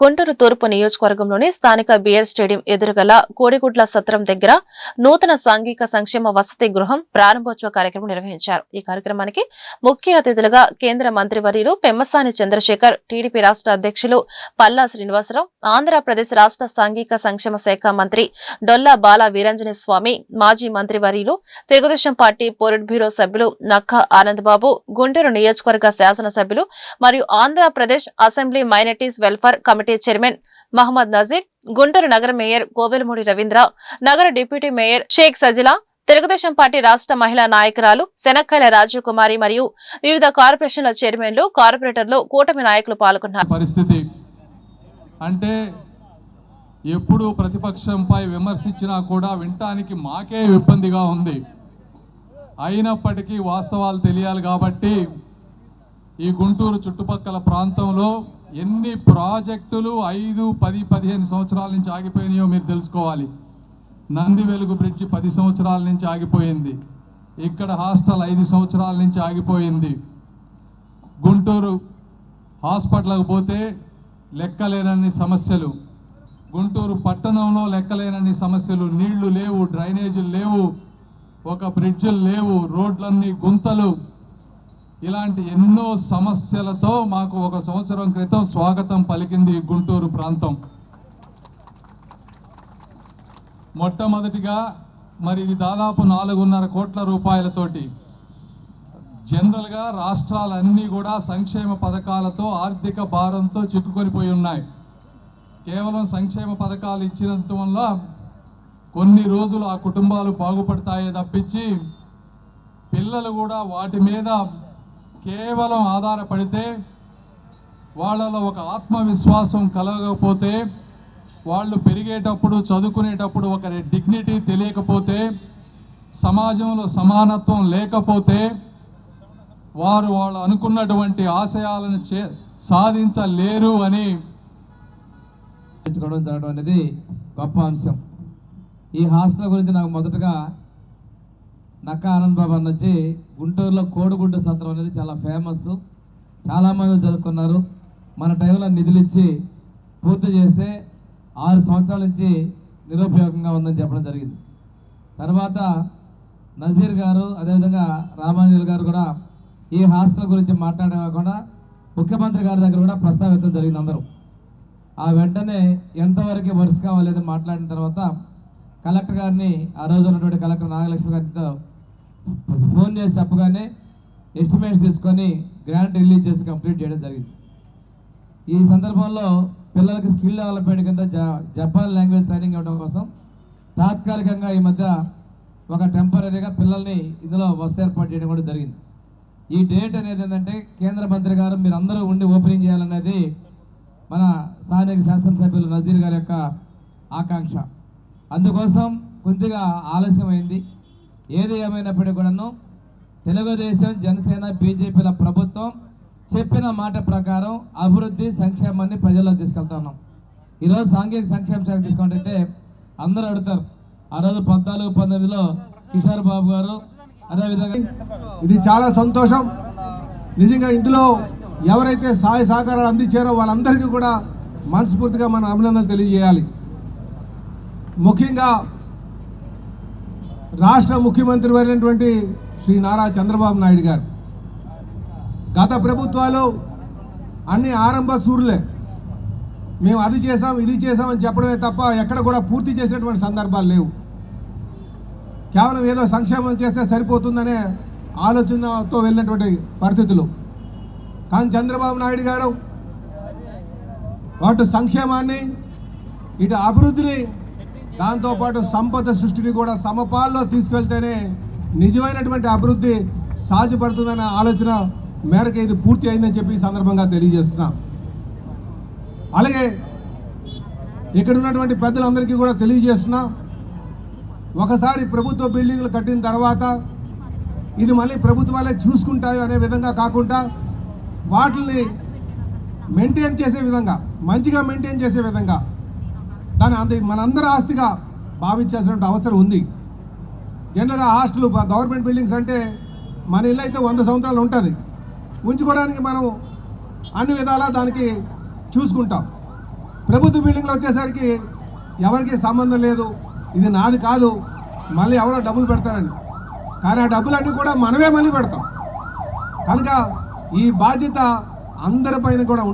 గుంటూరు తూర్పు నియోజకవర్గంలోని స్థానిక బిఎల్ స్టేడియం ఎదురుగల కోడిగుడ్ల సత్రం దగ్గర నూతన సాంఘిక సంక్షేమ వసతి గృహం ప్రారంభోత్సవ కార్యక్రమం నిర్వహించారు. ఈ కార్యక్రమానికి ముఖ్య అతిథులుగా కేంద్ర మంత్రివర్యులు పెమ్మసాని చంద్రశేఖర్ టీడీపీ రాష్ట్ర అధ్యక్షులు పల్లా శ్రీనివాసరావు ఆంధ్రప్రదేశ్ రాష్ట్ర సాంఘిక సంక్షేమ శాఖ మంత్రి డొల్లా బాల వీరంజనే స్వామి మాజీ మంత్రివర్యులు తెలుగుదేశం పార్టీ పోలిట్ బ్యూరో సభ్యులు నక్క ఆనందబాబు గుంటూరు నియోజకవర్గ శాసనసభ్యులు మరియు Andhra Pradesh assembly minorities welfare committee chairman Mohammad Nazeer Guntur నగర మేయర్ కోవెలమూడి రవీంద్ర నగర deputy mayor Sheikh Sajila Telugu Desam party రాష్ట్ర మహిళా నాయకురాలు శనక్కల రాజీవ్ కుమారి మరియు వివిధ కార్పొరేషన్ల చైర్మన్లు కార్పొరేటర్లు కూటమి నాయకులు పాల్గొన్నారు. పరిస్థితి అంటే ఎప్పుడు ప్రతిపక్షంపై విమర్శించినా కూడా వినటానికి మాకే ఇబ్బందిగా ఉంది. అయినప్పటికీ వాస్తవాలు తెలియాలి కాబట్టి ఈ గుంటూరు చుట్టుపక్కల ప్రాంతంలో ఎన్ని ప్రాజెక్టులు ఐదు పది పదిహేను సంవత్సరాల నుంచి ఆగిపోయినాయో మీరు తెలుసుకోవాలి. నంది వెలుగు బ్రిడ్జి పది సంవత్సరాల నుంచి ఆగిపోయింది. ఇక్కడ హాస్టల్ ఐదు సంవత్సరాల నుంచి ఆగిపోయింది. గుంటూరు హాస్పిటల్కి పోతే లెక్కలేనన్ని సమస్యలు. గుంటూరు పట్టణంలో లెక్కలేనన్ని సమస్యలు. నీళ్ళు లేవు డ్రైనేజీలు లేవు ఒక బ్రిడ్జులు లేవు రోడ్లన్నీ గుంతలు. ఇలాంటి ఎన్నో సమస్యలతో మాకు ఒక సంవత్సరం క్రితం స్వాగతం పలికింది గుంటూరు ప్రాంతం. మొట్టమొదటిగా మరి ఇది దాదాపు నాలుగున్నర కోట్ల రూపాయలతోటి జనరల్గా రాష్ట్రాలన్నీ కూడా సంక్షేమ పథకాలతో ఆర్థిక భారంతో చిక్కుకొనిపోయి ఉన్నాయి. కేవలం సంక్షేమ పథకాలు ఇచ్చినంత వల్ల కొన్ని రోజులు ఆ కుటుంబాలు బాగుపడతాయే తప్పించి పిల్లలు కూడా వాటి మీద కేవలం ఆధారపడితే వాళ్ళలో ఒక ఆత్మవిశ్వాసం కలగకపోతే వాళ్ళు పెరిగేటప్పుడు చదువుకునేటప్పుడు ఒక డిగ్నిటీ తెలియకపోతే సమాజంలో సమానత్వం లేకపోతే వారు వాళ్ళు అనుకున్నటువంటి ఆశయాలను చే సాధించలేరు అని తెచ్చుకోవడం జరగడం అనేది గొప్ప అంశం. ఈ హాస్టల్ గురించి నాకు మొదటగా నక్క ఆనంద్ బాబు అన్న వచ్చి గుంటూరులో కోడిగుడ్డ సత్రం అనేది చాలా ఫేమస్ చాలామంది చదువుకున్నారు. మన టైంలో నిధులు ఇచ్చి పూర్తి చేస్తే ఆరు సంవత్సరాల నుంచి నిరుపయోగంగా ఉందని చెప్పడం జరిగింది. తర్వాత నజీర్ గారు అదేవిధంగా రామాంజల్ గారు కూడా ఈ హాస్టల్ గురించి మాట్లాడే కాకుండా ముఖ్యమంత్రి గారి దగ్గర కూడా ప్రస్తావించడం జరిగింది అందరూ. ఆ వెంటనే ఎంతవరకు వరుస కావాలని మాట్లాడిన తర్వాత కలెక్టర్ గారిని ఆ రోజు ఉన్నటువంటి కలెక్టర్ నాగలక్ష్మి గారితో ఫోన్ చేసి చెప్పగానే ఎస్టిమేట్ తీసుకొని గ్రాంట్ రిలీజ్ చేసి కంప్లీట్ చేయడం జరిగింది. ఈ సందర్భంలో పిల్లలకి స్కిల్ డెవలప్మెంట్ కింద జపాన్ లాంగ్వేజ్ ట్రైనింగ్ ఇవ్వడం కోసం తాత్కాలికంగా ఈ మధ్య ఒక టెంపరీగా పిల్లల్ని ఇందులో వసతి ఏర్పాటు చేయడం కూడా జరిగింది. ఈ డేట్ అనేది ఏంటంటే కేంద్ర మంత్రి గారు మీరు అందరూ ఉండి ఓపెనింగ్ చేయాలనేది మన స్థానిక శాసనసభ్యులు నజీర్ గారి యొక్క ఆకాంక్ష. అందుకోసం కొద్దిగా ఆలస్యం అయింది ఏది ఏమైనప్పటికీ కూడాను తెలుగుదేశం జనసేన బీజేపీల ప్రభుత్వం చెప్పిన మాట ప్రకారం అభివృద్ధి సంక్షేమాన్ని ప్రజల్లో తీసుకెళ్తా ఉన్నాం. ఈరోజు సాంఘిక సంక్షేమ శాఖ తీసుకుంటే అందరూ అడుగుతారు. ఆ రోజు పద్నాలుగు పంతొమ్మిదిలో కిషోర్ బాబు గారు అదేవిధంగా ఇది చాలా సంతోషం. నిజంగా ఇందులో ఎవరైతే సహాయ సహకారాలు అందించారో వాళ్ళందరికీ కూడా మనస్ఫూర్తిగా మన అభినందనలు తెలియజేయాలి. ముఖ్యంగా రాష్ట్ర ముఖ్యమంత్రి అయినటువంటి శ్రీ నారా చంద్రబాబు నాయుడు గారు. గత ప్రభుత్వాలు అన్ని ఆరంభ సూర్లే. మేము అది చేసాం ఇది చేసామని చెప్పడమే తప్ప ఎక్కడ కూడా పూర్తి చేసినటువంటి సందర్భాలు లేవు. కేవలం ఏదో సంక్షేమం చేస్తే సరిపోతుందనే ఆలోచనతో వెళ్ళినటువంటి పరిస్థితులు. కానీ చంద్రబాబు నాయుడు గారు అటు సంక్షేమాన్ని ఇటు అభివృద్ధిని దాంతోపాటు సంపద సృష్టిని కూడా సమపాల్లో తీసుకెళ్తేనే నిజమైనటువంటి అభివృద్ధి సాధ్యపడుతుందన్న ఆలోచన మేరకు ఇది పూర్తి అయిందని చెప్పి ఈ సందర్భంగా తెలియజేస్తున్నా. అలాగే ఇక్కడ ఉన్నటువంటి పెద్దలందరికీ కూడా తెలియజేస్తున్నాం. ఒకసారి ప్రభుత్వ బిల్డింగ్లు కట్టిన తర్వాత ఇది మళ్ళీ ప్రభుత్వాలే చూసుకుంటాయి అనే విధంగా కాకుండా వాటిని మెయింటైన్ చేసే విధంగా మంచిగా మెయింటైన్ చేసే విధంగా దాని అంత మనందరి ఆస్తిగా భావించాల్సిన అవసరం ఉంది. జనరల్గా హాస్టల్ గవర్నమెంట్ బిల్డింగ్స్ అంటే మన ఇల్లు అయితే వంద సంవత్సరాలు ఉంటుంది. ఉంచుకోవడానికి మనం అన్ని విధాలా దానికి చూసుకుంటాం. ప్రభుత్వ బిల్డింగ్లు వచ్చేసరికి ఎవరికి సంబంధం లేదు. ఇది నాది కాదు. మళ్ళీ ఎవరో డబ్బులు పెడతారని. కానీ ఆ డబ్బులన్నీ కూడా మనమే మళ్ళీ పెడతాం. కనుక ఈ బాధ్యత అందరిపైన కూడా ఉంటుంది